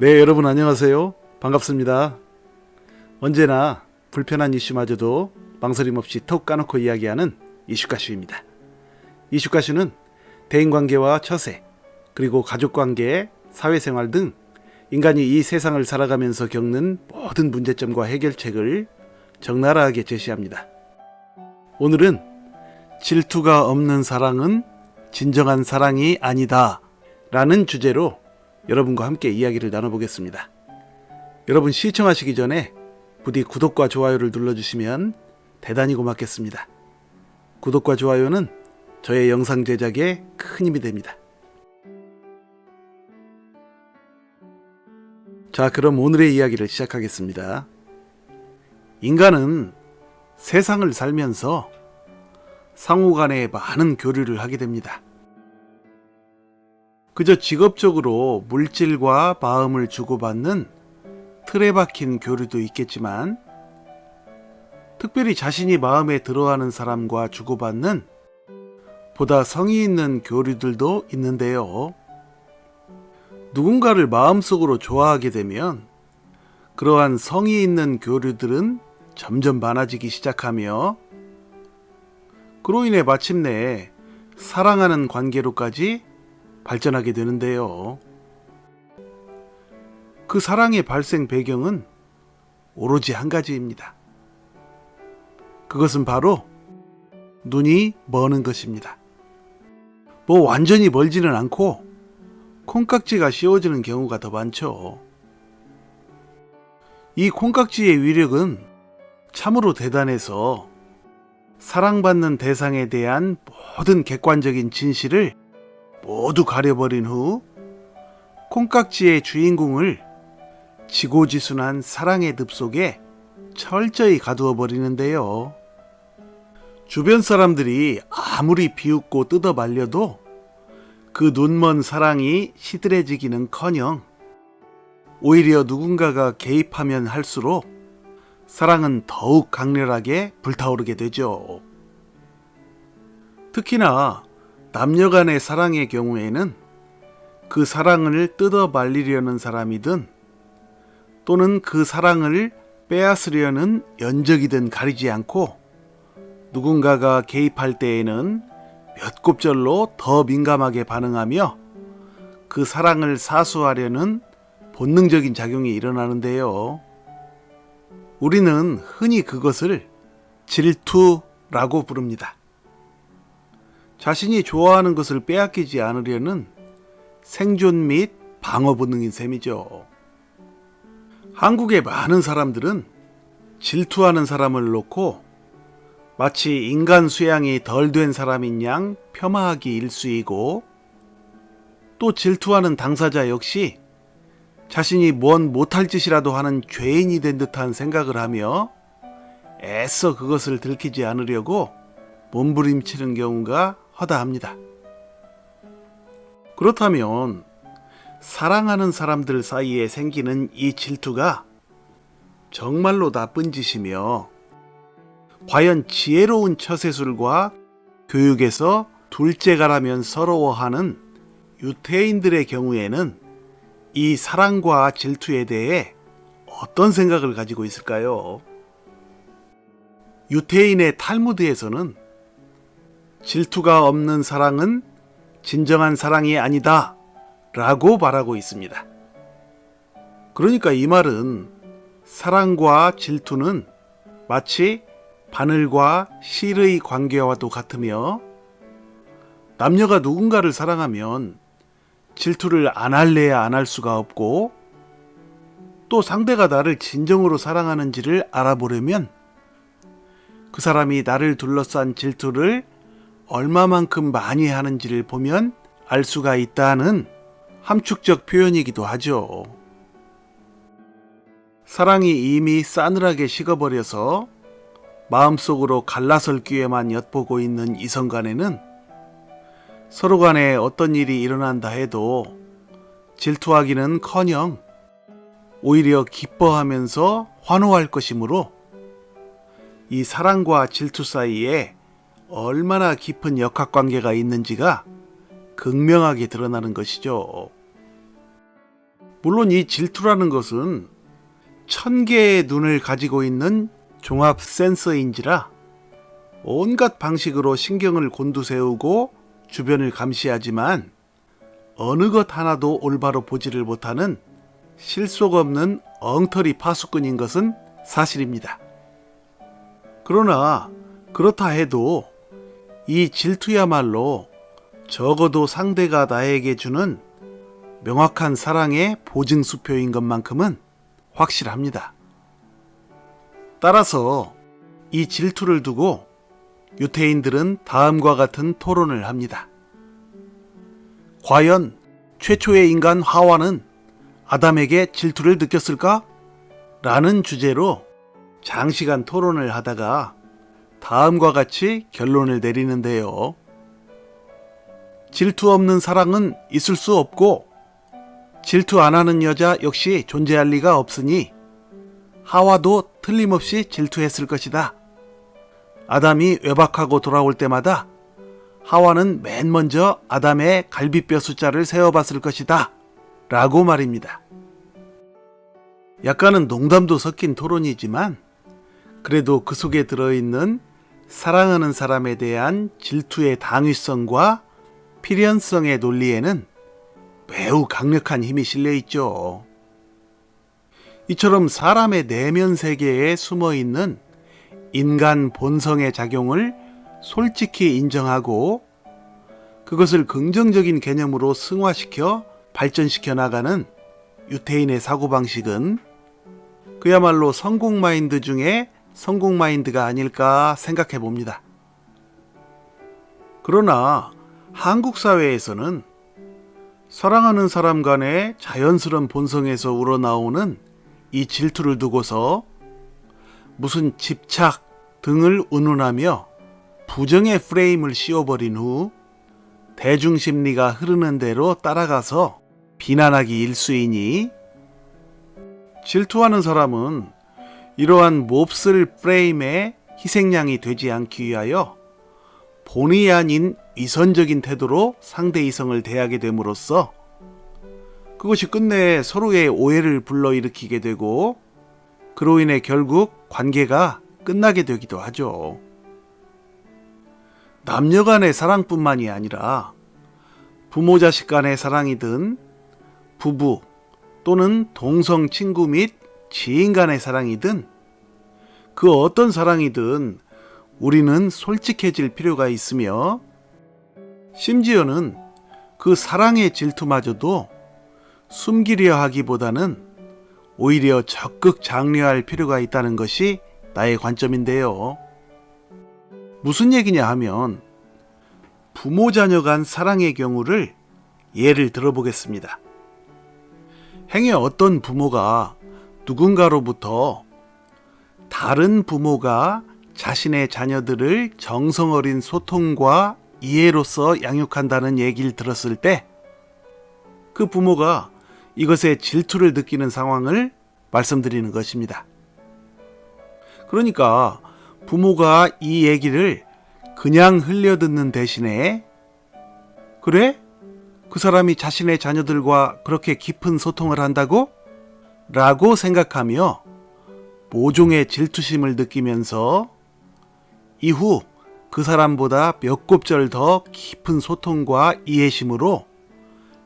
네, 여러분 안녕하세요. 반갑습니다. 언제나 불편한 이슈마저도 망설임 없이 톡 까놓고 이야기하는 이슈가슈입니다. 이슈가슈는 대인관계와 처세, 그리고 가족관계, 사회생활 등 인간이 이 세상을 살아가면서 겪는 모든 문제점과 해결책을 적나라하게 제시합니다. 오늘은 질투가 없는 사랑은 진정한 사랑이 아니다 라는 주제로 여러분과 함께 이야기를 나눠보겠습니다. 여러분 시청하시기 전에 부디 구독과 좋아요를 눌러주시면 대단히 고맙겠습니다. 구독과 좋아요는 저의 영상 제작에 큰 힘이 됩니다. 자, 그럼 오늘의 이야기를 시작하겠습니다. 인간은 세상을 살면서 상호 간에 많은 교류를 하게 됩니다. 그저 직업적으로 물질과 마음을 주고받는 틀에 박힌 교류도 있겠지만, 특별히 자신이 마음에 들어하는 사람과 주고받는 보다 성의 있는 교류들도 있는데요. 누군가를 마음속으로 좋아하게 되면 그러한 성의 있는 교류들은 점점 많아지기 시작하며 그로 인해 마침내 사랑하는 관계로까지 발전하게 되는데요. 그 사랑의 발생 배경은 오로지 한 가지입니다. 그것은 바로 눈이 머는 것입니다. 뭐 완전히 멀지는 않고 콩깍지가 씌워지는 경우가 더 많죠. 이 콩깍지의 위력은 참으로 대단해서 사랑받는 대상에 대한 모든 객관적인 진실을 모두 가려버린 후 콩깍지의 주인공을 지고지순한 사랑의 늪 속에 철저히 가두어 버리는데요. 주변 사람들이 아무리 비웃고 뜯어 말려도 그 눈먼 사랑이 시들해지기는 커녕 오히려 누군가가 개입하면 할수록 사랑은 더욱 강렬하게 불타오르게 되죠. 특히나 남녀 간의 사랑의 경우에는 그 사랑을 뜯어 말리려는 사람이든 또는 그 사랑을 빼앗으려는 연적이든 가리지 않고 누군가가 개입할 때에는 몇 곱절로 더 민감하게 반응하며 그 사랑을 사수하려는 본능적인 작용이 일어나는데요. 우리는 흔히 그것을 질투라고 부릅니다. 자신이 좋아하는 것을 빼앗기지 않으려는 생존 및 방어 본능인 셈이죠. 한국의 많은 사람들은 질투하는 사람을 놓고 마치 인간 수양이 덜 된 사람인 양 폄하하기 일쑤이고 또 질투하는 당사자 역시 자신이 뭔 못할 짓이라도 하는 죄인이 된 듯한 생각을 하며 애써 그것을 들키지 않으려고 몸부림치는 경우가 허다합니다. 그렇다면 사랑하는 사람들 사이에 생기는 이 질투가 정말로 나쁜 짓이며 과연 지혜로운 처세술과 교육에서 둘째가라면 서러워하는 유태인들의 경우에는 이 사랑과 질투에 대해 어떤 생각을 가지고 있을까요? 유태인의 탈무드에서는 질투가 없는 사랑은 진정한 사랑이 아니다 라고 말하고 있습니다. 그러니까 이 말은 사랑과 질투는 마치 바늘과 실의 관계와도 같으며 남녀가 누군가를 사랑하면 질투를 안 할래야 안 할 수가 없고 또 상대가 나를 진정으로 사랑하는지를 알아보려면 그 사람이 나를 둘러싼 질투를 얼마만큼 많이 하는지를 보면 알 수가 있다는 함축적 표현이기도 하죠. 사랑이 이미 싸늘하게 식어버려서 마음속으로 갈라설 기회만 엿보고 있는 이성 간에는 서로 간에 어떤 일이 일어난다 해도 질투하기는 커녕 오히려 기뻐하면서 환호할 것이므로 이 사랑과 질투 사이에 얼마나 깊은 역학 관계가 있는지가 극명하게 드러나는 것이죠. 물론 이 질투라는 것은 천 개의 눈을 가지고 있는 종합 센서인지라 온갖 방식으로 신경을 곤두세우고 주변을 감시하지만 어느 것 하나도 올바로 보지를 못하는 실속 없는 엉터리 파수꾼인 것은 사실입니다. 그러나 그렇다 해도 이 질투야말로 적어도 상대가 나에게 주는 명확한 사랑의 보증수표인 것만큼은 확실합니다. 따라서 이 질투를 두고 유태인들은 다음과 같은 토론을 합니다. 과연 최초의 인간 하와는 아담에게 질투를 느꼈을까? 라는 주제로 장시간 토론을 하다가 다음과 같이 결론을 내리는데요. 질투 없는 사랑은 있을 수 없고 질투 안 하는 여자 역시 존재할 리가 없으니 하와도 틀림없이 질투했을 것이다. 아담이 외박하고 돌아올 때마다 하와는 맨 먼저 아담의 갈비뼈 숫자를 세어봤을 것이다. 라고 말입니다. 약간은 농담도 섞인 토론이지만 그래도 그 속에 들어있는 사랑하는 사람에 대한 질투의 당위성과 필연성의 논리에는 매우 강력한 힘이 실려 있죠. 이처럼 사람의 내면 세계에 숨어 있는 인간 본성의 작용을 솔직히 인정하고 그것을 긍정적인 개념으로 승화시켜 발전시켜 나가는 유태인의 사고방식은 그야말로 성공 마인드 중에 성공 마인드가 아닐까 생각해 봅니다. 그러나 한국 사회에서는 사랑하는 사람 간의 자연스러운 본성에서 우러나오는 이 질투를 두고서 무슨 집착 등을 운운하며 부정의 프레임을 씌워버린 후 대중심리가 흐르는 대로 따라가서 비난하기 일수이니 질투하는 사람은 이러한 몹쓸 프레임의 희생양이 되지 않기 위하여 본의 아닌 위선적인 태도로 상대 이성을 대하게 됨으로써 그것이 끝내 서로의 오해를 불러일으키게 되고 그로 인해 결국 관계가 끝나게 되기도 하죠. 남녀 간의 사랑뿐만이 아니라 부모 자식 간의 사랑이든 부부 또는 동성 친구 및 지인 간의 사랑이든 그 어떤 사랑이든 우리는 솔직해질 필요가 있으며 심지어는 그 사랑의 질투마저도 숨기려 하기보다는 오히려 적극 장려할 필요가 있다는 것이 나의 관점인데요. 무슨 얘기냐 하면 부모 자녀 간 사랑의 경우를 예를 들어보겠습니다. 행여 어떤 부모가 누군가로부터 다른 부모가 자신의 자녀들을 정성 어린 소통과 이해로서 양육한다는 얘기를 들었을 때 그 부모가 이것에 질투를 느끼는 상황을 말씀드리는 것입니다. 그러니까 부모가 이 얘기를 그냥 흘려듣는 대신에 그래? 그 사람이 자신의 자녀들과 그렇게 깊은 소통을 한다고? 라고 생각하며 모종의 질투심을 느끼면서 이후 그 사람보다 몇 곱절 더 깊은 소통과 이해심으로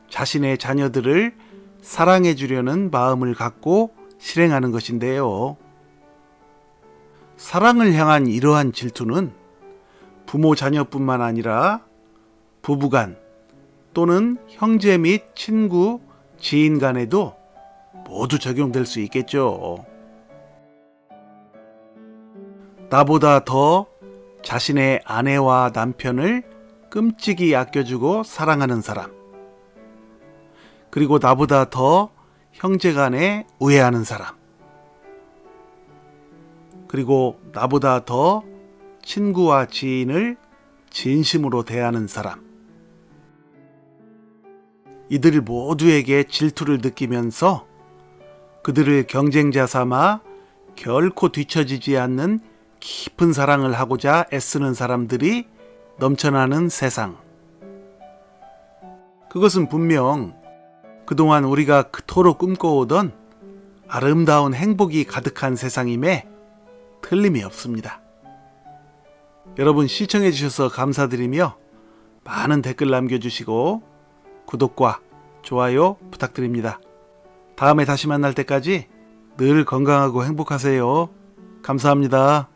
자신의 자녀들을 사랑해 주려는 마음을 갖고 실행하는 것인데요. 사랑을 향한 이러한 질투는 부모 자녀뿐만 아니라 부부간 또는 형제 및 친구, 지인 간에도 모두 적용될 수 있겠죠. 나보다 더 자신의 아내와 남편을 끔찍이 아껴주고 사랑하는 사람. 그리고 나보다 더 형제 간에 우애하는 사람. 그리고 나보다 더 친구와 지인을 진심으로 대하는 사람. 이들 모두에게 질투를 느끼면서 그들을 경쟁자 삼아 결코 뒤처지지 않는 깊은 사랑을 하고자 애쓰는 사람들이 넘쳐나는 세상. 그것은 분명 그동안 우리가 그토록 꿈꿔오던 아름다운 행복이 가득한 세상임에 틀림이 없습니다. 여러분 시청해 주셔서 감사드리며 많은 댓글 남겨주시고 구독과 좋아요 부탁드립니다. 다음에 다시 만날 때까지 늘 건강하고 행복하세요. 감사합니다.